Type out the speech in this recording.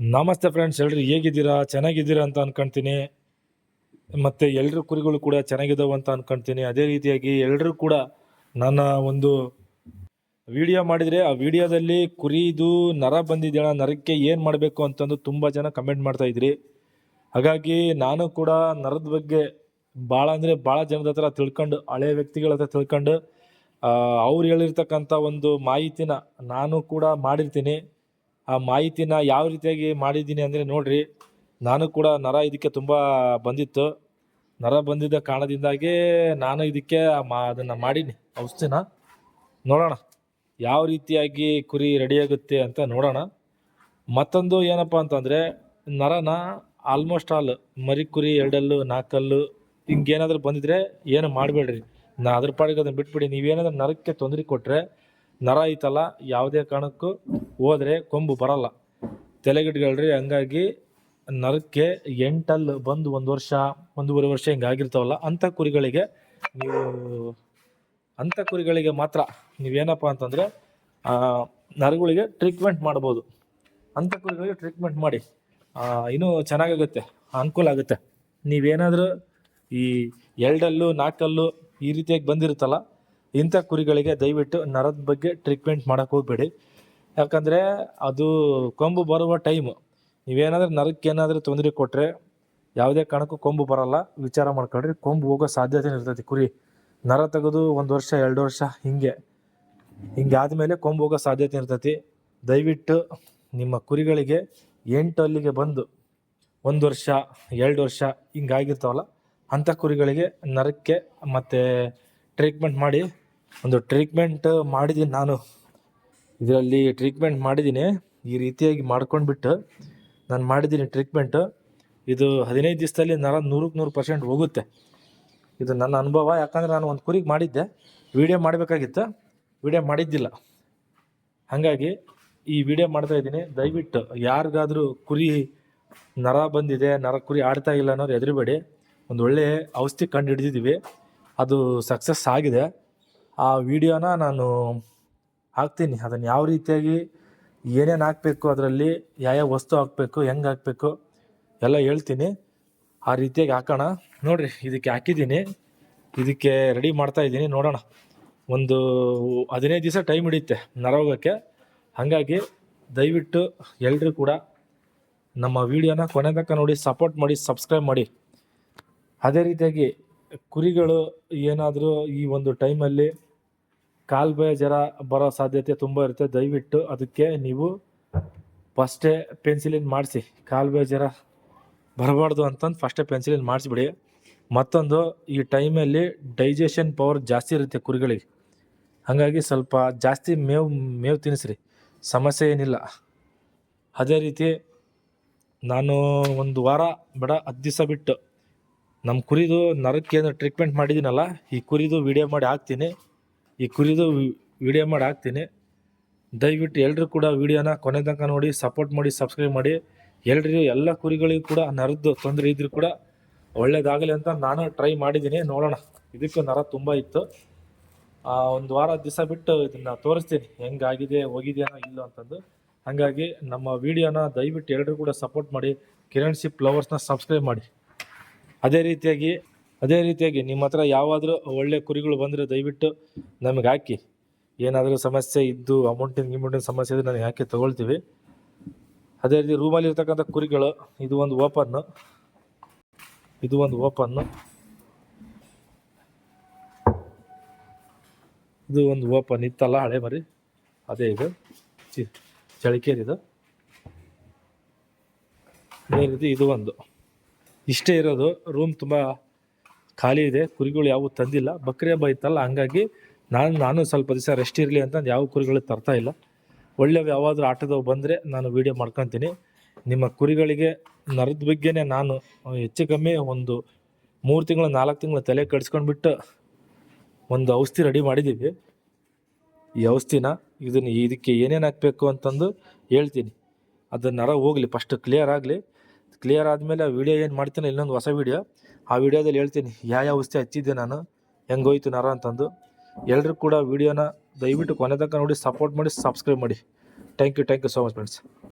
ನಮಸ್ತೆ ಫ್ರೆಂಡ್ಸ್ ಎಲ್ರು ಹೇಗಿದ್ದೀರಾ? ಚೆನ್ನಾಗಿದ್ದೀರಾ ಅಂತ ಅನ್ಕೊಂತೀನಿ. ಮತ್ತು ಎಲ್ಲರೂ ಕುರಿಗಳು ಕೂಡ ಚೆನ್ನಾಗಿದ್ದಾವೆ ಅಂತ ಅನ್ಕೊಂತೀನಿ. ಅದೇ ರೀತಿಯಾಗಿ ಎಲ್ಲರೂ ಕೂಡ ನನ್ನ ಒಂದು ವಿಡಿಯೋ ಮಾಡಿದರೆ ಆ ವಿಡಿಯೋದಲ್ಲಿ ಕುರಿದು ನರ ಬಂದಿದೆಯಾ ನರಕ್ಕೆ ಏನು ಮಾಡಬೇಕು ಅಂತಂದು ತುಂಬ ಜನ ಕಮೆಂಟ್ ಮಾಡ್ತಾ ಇದ್ರಿ. ಹಾಗಾಗಿ ನಾನು ಕೂಡ ನರದ ಬಗ್ಗೆ ಭಾಳ ಅಂದರೆ ಭಾಳ ಜನದ ಹತ್ರ ತಿಳ್ಕೊಂಡು ಹಳೆಯ ವ್ಯಕ್ತಿಗಳ ಹತ್ರ ತಿಳ್ಕೊಂಡು ಅವ್ರು ಹೇಳಿರ್ತಕ್ಕಂಥ ಒಂದು ಮಾಹಿತಿನ ನಾನು ಕೂಡ ಮಾಡಿರ್ತೀನಿ. ಆ ಮಾಹಿತಿನ ಯಾವ ರೀತಿಯಾಗಿ ಮಾಡಿದ್ದೀನಿ ಅಂದರೆ ನೋಡ್ರಿ, ನಾನು ಕೂಡ ನರ ಇದಕ್ಕೆ ತುಂಬ ಬಂದಿತ್ತು. ನರ ಬಂದಿದ್ದ ಕಾರಣದಿಂದಾಗಿ ನಾನು ಇದಕ್ಕೆ ಮಾ ಅದನ್ನು ಮಾಡೀನಿ. ಔಷಧಿನ. ನೋಡೋಣ, ಯಾವ ರೀತಿಯಾಗಿ ಕುರಿ ರೆಡಿಯಾಗುತ್ತೆ ಅಂತ ನೋಡೋಣ. ಮತ್ತೊಂದು ಏನಪ್ಪ ಅಂತಂದರೆ, ನರನ ಆಲ್ಮೋಸ್ಟ್ ಆಲ್ ಮರಿ ಕುರಿ ಎರಡಲ್ಲು, ನಾಲ್ಕಲ್ಲು, ಹಿಂಗೇನಾದರೂ ಬಂದಿದ್ರೆ ಏನು ಮಾಡಬೇಡ್ರಿ. ನಾ ಅದ್ರ ಪಾಡಿಗೆ ಅದನ್ನು ಬಿಟ್ಬಿಡಿ. ನೀವೇನಾದ್ರೂ ನರಕ್ಕೆ ತೊಂದರೆ ಕೊಟ್ಟರೆ ನರ ಐತಲ್ಲ, ಯಾವುದೇ ಕಾರಣಕ್ಕೂ ಹೋದ್ರೆ ಕೊಂಬು ಬರಲ್ಲ. ತಲೆಗಿಟ್ಕೊಳ್ರಿ ಹಂಗಾಗಿ ನರಕ್ಕೆ ಎಂಟಲ್ ಬಂದು ಒಂದು ವರ್ಷ, ಒಂದೂವರೆ ವರ್ಷ ಹಿಂಗೆ ಆಗಿರ್ತಾವಲ್ಲ ಅಂಥ ಕುರಿಗಳಿಗೆ ನೀವು ಅಂಥ ಕುರಿಗಳಿಗೆ ಮಾತ್ರ ನೀವೇನಪ್ಪ ಅಂತಂದರೆ ನರಗಳಿಗೆ ಟ್ರೀಟ್ಮೆಂಟ್ ಮಾಡ್ಬೋದು. ಅಂಥ ಕುರಿಗಳಿಗೆ ಟ್ರೀಟ್ಮೆಂಟ್ ಮಾಡಿ. ಇನ್ನೂ ಚೆನ್ನಾಗಾಗುತ್ತೆ, ಅನುಕೂಲ ಆಗುತ್ತೆ. ನೀವೇನಾದರೂ ಈ ಎರಡಲ್ಲು, ನಾಲ್ಕಲ್ಲು ಈ ರೀತಿಯಾಗಿ ಬಂದಿರುತ್ತಲ್ಲ, ಇಂಥ ಕುರಿಗಳಿಗೆ ದಯವಿಟ್ಟು ನರದ ಬಗ್ಗೆ ಟ್ರೀಟ್ಮೆಂಟ್ ಮಾಡೋಕ್ಕೆ ಹೋಗಬೇಡಿ. ಯಾಕಂದರೆ ಅದು ಕೊಂಬು ಬರುವ ಟೈಮು ನೀವೇನಾದರೂ ನರಕ್ಕೆ ಏನಾದರೂ ತೊಂದರೆ ಕೊಟ್ಟರೆ ಯಾವುದೇ ಕಾರಣಕ್ಕೂ ಕೊಂಬು ಬರಲ್ಲ. ವಿಚಾರ ಮಾಡ್ಕೊಳ್ರಿ ಕೊಂಬು ಹೋಗೋ ಸಾಧ್ಯತೆ ಇರ್ತೈತಿ ಕುರಿ ನರ ತೆಗೆದು ಒಂದು ವರ್ಷ, ಎರಡು ವರ್ಷ ಹಿಂಗೆ ಹಿಂಗೆ ಆದಮೇಲೆ ಕೊಂಬು ಹೋಗೋ ಸಾಧ್ಯತೆ ಇರ್ತೈತಿ ದಯವಿಟ್ಟು ನಿಮ್ಮ ಕುರಿಗಳಿಗೆ ಎಂಟು ಅಲ್ಲಿಗೆ ಬಂದು ಒಂದು ವರ್ಷ, ಎರಡು ವರ್ಷ ಹಿಂಗಾಗಿರ್ತಾವಲ್ಲ ಅಂಥ ಕುರಿಗಳಿಗೆ ನರಕ್ಕೆ ಮತ್ತು ಟ್ರೀಟ್ಮೆಂಟ್ ಮಾಡಿ. ಒಂದು ಟ್ರೀಟ್ಮೆಂಟ್ ಮಾಡಿದ್ದೀನಿ ನಾನು. ಇದರಲ್ಲಿ ಟ್ರೀಟ್ಮೆಂಟ್ ಮಾಡಿದ್ದೀನಿ. ಈ ರೀತಿಯಾಗಿ ಮಾಡ್ಕೊಂಡ್ಬಿಟ್ಟು ನಾನು ಮಾಡಿದ್ದೀನಿ ಟ್ರೀಟ್ಮೆಂಟು ಇದು ಹದಿನೈದು ದಿವಸದಲ್ಲಿ ನರ ನೂರಕ್ಕೆ ನೂರು ಪರ್ಸೆಂಟ್ ಹೋಗುತ್ತೆ. ಇದು ನನ್ನ ಅನುಭವ. ಯಾಕಂದರೆ ನಾನು ಒಂದು ಕುರಿಗೆ ಮಾಡಿದ್ದೆ. ವಿಡಿಯೋ ಮಾಡಬೇಕಾಗಿತ್ತು. ವಿಡಿಯೋ ಮಾಡಿದ್ದಿಲ್ಲ. ಹಾಗಾಗಿ ಈ ವಿಡಿಯೋ ಮಾಡ್ತಾ ಇದ್ದೀನಿ. ದಯವಿಟ್ಟು ಯಾರಿಗಾದರೂ ಕುರಿ ನರ ಬಂದಿದೆ, ನರ ಕುರಿ ಆಡ್ತಾ ಇಲ್ಲ ಅನ್ನೋರು ಎದುರುಬೇಡಿ ಒಂದು ಒಳ್ಳೆ ಔಷಧಿ ಕಂಡು ಹಿಡಿದಿದ್ದೀವಿ. ಅದು ಸಕ್ಸಸ್ ಆಗಿದೆ. ಆ ವಿಡಿಯೋನ ನಾನು ಹಾಕ್ತೀನಿ. ಅದನ್ನು ಯಾವ ರೀತಿಯಾಗಿ ಏನೇನು ಹಾಕಬೇಕು, ಅದರಲ್ಲಿ ಯಾವ್ಯಾವ ವಸ್ತು ಹಾಕಬೇಕು, ಹೆಂಗೆ ಹಾಕಬೇಕು ಎಲ್ಲ ಹೇಳ್ತೀನಿ. ಆ ರೀತಿಯಾಗಿ ಹಾಕೋಣ. ನೋಡಿರಿ, ಇದಕ್ಕೆ ಹಾಕಿದ್ದೀನಿ. ಇದಕ್ಕೆ ರೆಡಿ ಮಾಡ್ತಾ ಇದ್ದೀನಿ. ನೋಡೋಣ. ಒಂದು ಹದಿನೈದು ದಿವಸ ಟೈಮ್ ಹಿಡಿಯುತ್ತೆ ನರೋಗಕ್ಕೆ ಹಾಗಾಗಿ ದಯವಿಟ್ಟು ಎಲ್ಲರೂ ಕೂಡ ನಮ್ಮ ವಿಡಿಯೋನ ಕೊನೆ ತನಕ ನೋಡಿ ಸಪೋರ್ಟ್ ಮಾಡಿ ಸಬ್ಸ್ಕ್ರೈಬ್ ಮಾಡಿ. ಅದೇ ರೀತಿಯಾಗಿ ಕುರಿಗಳು ಏನಾದರೂ ಈ ಒಂದು ಟೈಮಲ್ಲಿ ಕಾಲು ಬಾಯಿ ಜ್ವರ ಬರೋ ಸಾಧ್ಯತೆ ತುಂಬ ಇರುತ್ತೆ. ದಯವಿಟ್ಟು ಅದಕ್ಕೆ ನೀವು ಫಸ್ಟೇ ಪೆನ್ಸಿಲಿನ್ ಮಾಡಿಸಿ. ಕಾಲು ಬಾಯಿ ಜ್ವರ ಬರಬಾರ್ದು ಅಂತಂದು ಫಸ್ಟೇ ಪೆನ್ಸಿಲಿನ್ ಮಾಡಿಸ್ಬಿಡಿ. ಮತ್ತೊಂದು, ಈ ಟೈಮಲ್ಲಿ ಡೈಜೆಷನ್ ಪವರ್ ಜಾಸ್ತಿ ಇರುತ್ತೆ ಕುರಿಗಳಿಗೆ. ಹಾಗಾಗಿ ಸ್ವಲ್ಪ ಜಾಸ್ತಿ ಮೇವು ಮೇವು ತಿನ್ನಿಸ್ರಿ. ಸಮಸ್ಯೆ ಏನಿಲ್ಲ. ಅದೇ ರೀತಿ ನಾನು ಒಂದು ವಾರ ಬೇಡ, ಹತ್ತು ದಿವಸ ಬಿಟ್ಟು ನಮ್ಮ ಕುರಿದು ನರಕ್ಕೆ ಏನು ಟ್ರೀಟ್ಮೆಂಟ್ ಮಾಡಿದ್ದೀನಲ್ಲ, ಈ ಕುರಿದು ವಿಡಿಯೋ ಮಾಡಿ ಹಾಕ್ತೀನಿ. ಈ ಕುರಿದು ವಿಡಿಯೋ ಮಾಡಿ ಹಾಕ್ತೀನಿ. ದಯವಿಟ್ಟು ಎಲ್ಲರೂ ಕೂಡ ವಿಡಿಯೋನ ಕೊನೆ ತನಕ ನೋಡಿ ಸಪೋರ್ಟ್ ಮಾಡಿ ಸಬ್ಸ್ಕ್ರೈಬ್ ಮಾಡಿ. ಎಲ್ಲರಿಗೂ ಎಲ್ಲ ಕುರಿಗಳಿಗೂ ಕೂಡ ನರದ್ದು ತೊಂದರೆ ಇದ್ರೂ ಕೂಡ ಒಳ್ಳೇದಾಗಲಿ ಅಂತ ನಾನು ಟ್ರೈ ಮಾಡಿದ್ದೀನಿ. ನೋಡೋಣ. ಇದಕ್ಕೂ ನರ ತುಂಬ ಇತ್ತು. ಒಂದು ವಾರ ದಿವಸ ಬಿಟ್ಟು ಇದನ್ನು ತೋರಿಸ್ತೀನಿ. ಹೆಂಗಾಗಿದೆ, ಹೋಗಿದೆಯಾ, ಇಲ್ಲ ಅಂತಂದು. ಹಾಗಾಗಿ ನಮ್ಮ ವಿಡಿಯೋನ ದಯವಿಟ್ಟು ಎಲ್ಲರೂ ಕೂಡ ಸಪೋರ್ಟ್ ಮಾಡಿ, ಕಿರಣ್ ಶಿಪ್ ಫ್ಲವರ್ಸ್ನ ಸಬ್ಸ್ಕ್ರೈಬ್ ಮಾಡಿ. ಅದೇ ರೀತಿಯಾಗಿ ಅದೇ ರೀತಿಯಾಗಿ ನಿಮ್ಮ ಹತ್ರ ಯಾವಾದರೂ ಒಳ್ಳೆ ಕುರಿಗಳು ಬಂದರೆ ದಯವಿಟ್ಟು ನಮಗೆ ಹಾಕಿ. ಏನಾದರೂ ಸಮಸ್ಯೆ ಇದ್ದು ಅಮೌಂಟಿನ ಗಿಮೌಂಟಿನ ಸಮಸ್ಯೆ ಇದ್ದರೆ ನಾನು ಹಾಕಿ ತೊಗೊಳ್ತೀವಿ? ಅದೇ ರೀತಿ ರೂಮಲ್ಲಿ ಇರ್ತಕ್ಕಂಥ ಕುರಿಗಳು, ಇದು ಒಂದು ಓಪನ್ನು ಇದು ಒಂದು ಓಪನ್ನು ಇದು ಒಂದು ಓಪನ್ ಇತ್ತಲ್ಲ ಹಳೆ ಮರಿ? ಅದೇ ಇದು. ಚಳಿಕೇರಿದು ಅದೇ ರೀತಿ ಇದು ಒಂದು. ಇಷ್ಟೇ ಇರೋದು. ರೂಮ್ ತುಂಬ ಖಾಲಿ ಇದೆ, ಕುರಿಗಳು ಯಾವೂ ತಂದಿಲ್ಲ. ಬಕ್ರಿ ಹಬ್ಬ ಇತ್ತಲ್ಲ, ಹಂಗಾಗಿ ನಾನು ನಾನು ಸ್ವಲ್ಪ ದಿವಸ ರೆಸ್ಟ್ ಇರಲಿ ಅಂತ ಯಾವ ಕುರಿಗಳು ತರ್ತಾ ಇಲ್ಲ. ಒಳ್ಳೆ ಯಾವಾದರೂ ಆಟದವು ಬಂದರೆ ನಾನು ವೀಡಿಯೋ ಮಾಡ್ಕೊತೀನಿ. ನಿಮ್ಮ ಕುರಿಗಳಿಗೆ ನರದ ಬಗ್ಗೆನೇ ನಾನು ಹೆಚ್ಚು ಕಮ್ಮಿ ಒಂದು ಮೂರು ತಿಂಗಳು, ನಾಲ್ಕು ತಿಂಗಳು ತಲೆ ಕಡಿಸ್ಕೊಂಡ್ಬಿಟ್ಟು ಒಂದು ಔಷಧಿ ರೆಡಿ ಮಾಡಿದ್ದೀವಿ ಈ ಔಷಧಿನ ಇದನ್ನು ಇದಕ್ಕೆ ಏನೇನು ಹಾಕಬೇಕು ಅಂತಂದು ಹೇಳ್ತೀನಿ. ಅದು ನರ ಹೋಗಲಿ ಫಸ್ಟ್ ಕ್ಲಿಯರ್ ಆಗಲಿ. ಕ್ಲಿಯರ್ ಆದಮೇಲೆ ವಿಡಿಯೋ ಏನು ಮಾಡ್ತೀನಿ, ಇನ್ನೊಂದು ಹೊಸ ವಿಡಿಯೋ ಆ ವಿಡಿಯೋದಲ್ಲಿ ಹೇಳ್ತೀನಿ ಯಾವ ಯಾವ ಔಷಧಿ ಹಚ್ಚಿದ್ದೆ ನಾನು? ಹೆಂಗೋಯ್ತು ನರ? ಅಂತಂದು. ಎಲ್ಲರೂ ಕೂಡ ವಿಡಿಯೋನ ದಯವಿಟ್ಟು ಕೊನೆ ತನಕ ನೋಡಿ ಸಪೋರ್ಟ್ ಮಾಡಿ ಸಬ್ಸ್ಕ್ರೈಬ್ ಮಾಡಿ. Thank you thank you so much friends